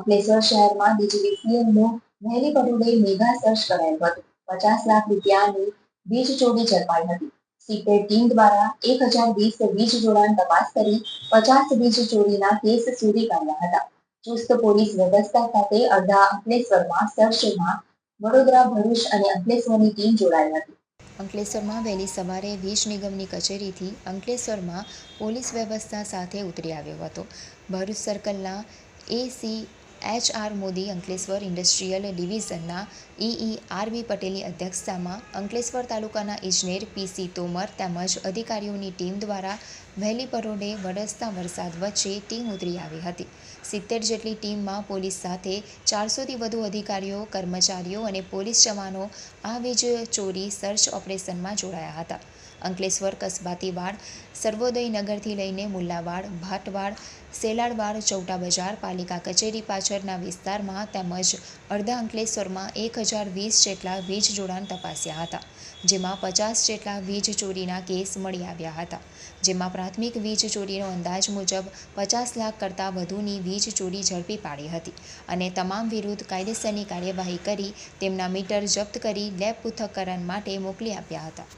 અંકલેશ્વર શહેરમાં ડીજીવીસીએલનું વહેલી પટોળે mega search કરાયું હતું. પચાસ લાખ રૂપિયાની વીજ ચોરી ઝડપાઈ હતી. સીપેટ ટીમ દ્વારા એક હજાર વીસ વીજ જોડાણ તપાસ કરી પચાસ વીજ ચોરીના કેસ શોધી કાઢ્યા હતા. ચુસ્ત પોલીસ વ્યવસ્થા સાથે અડધા અંકલેશ્વરમાં સર્ચમાં વડોદરા, ભરૂચ અને અંકલેશ્વરની ટીમ જોડાઈ હતી. અંકલેશ્વરમાં વહેલી સવારે વીજ નિગમની કચેરીથી અંકલેશ્વરમાં પોલીસ વ્યવસ્થા સાથે ઉતરી આવ્યો હતો. Bharuch સર્કલના AC H R Modi Ankleshwar industrial ડિવિઝનના EE R B પટેલની અધ્યક્ષતામાં અંકલેશ્વર તાલુકાના ઇજનેર પીસી તોમર તેમજ અધિકારીઓની ટીમ દ્વારા વહેલી પરોઢે વરસતા વરસાદ વચ્ચે ટીમ ઉતરી આવી હતી. સિત્તેર જેટલી ટીમમાં પોલીસ સાથે ચારસોથી વધુ અધિકારીઓ, કર્મચારીઓ અને પોલીસ જવાનો આ વીજ ચોરી સર્ચ ઓપરેશનમાં જોડાયા હતા. અંકલેશ્વર કસ્બાતીવાડ સર્વોદય નગરથી લઈને મુલ્લાવાડ, ભાટવાડ, સેલાડવાડ ચૌટા બજાર પાલિકા કચેરી પાછળના વિસ્તારમાં તેમજ અડધા અંકલેશ્વરમાં એક હજાર વીસ જેટલા વીજ જોડાણ તપાસ્યા હતા, જેમાં પચાસ જેટલા વીજ ચોરીના કેસ મળી આવ્યા હતા. જેમાં પ્રાથમિક વીજ ચોરીનો અંદાજ મુજબ પચાસ લાખ કરતાં વધુની વીજ ચોરી ઝડપી પાડી હતી અને તમામ વિરુદ્ધ કાયદેસરની કાર્યવાહી કરી તેમના મીટર જપ્ત કરી લેબ પૃથ્થકરણ માટે મોકલી આપ્યા હતા.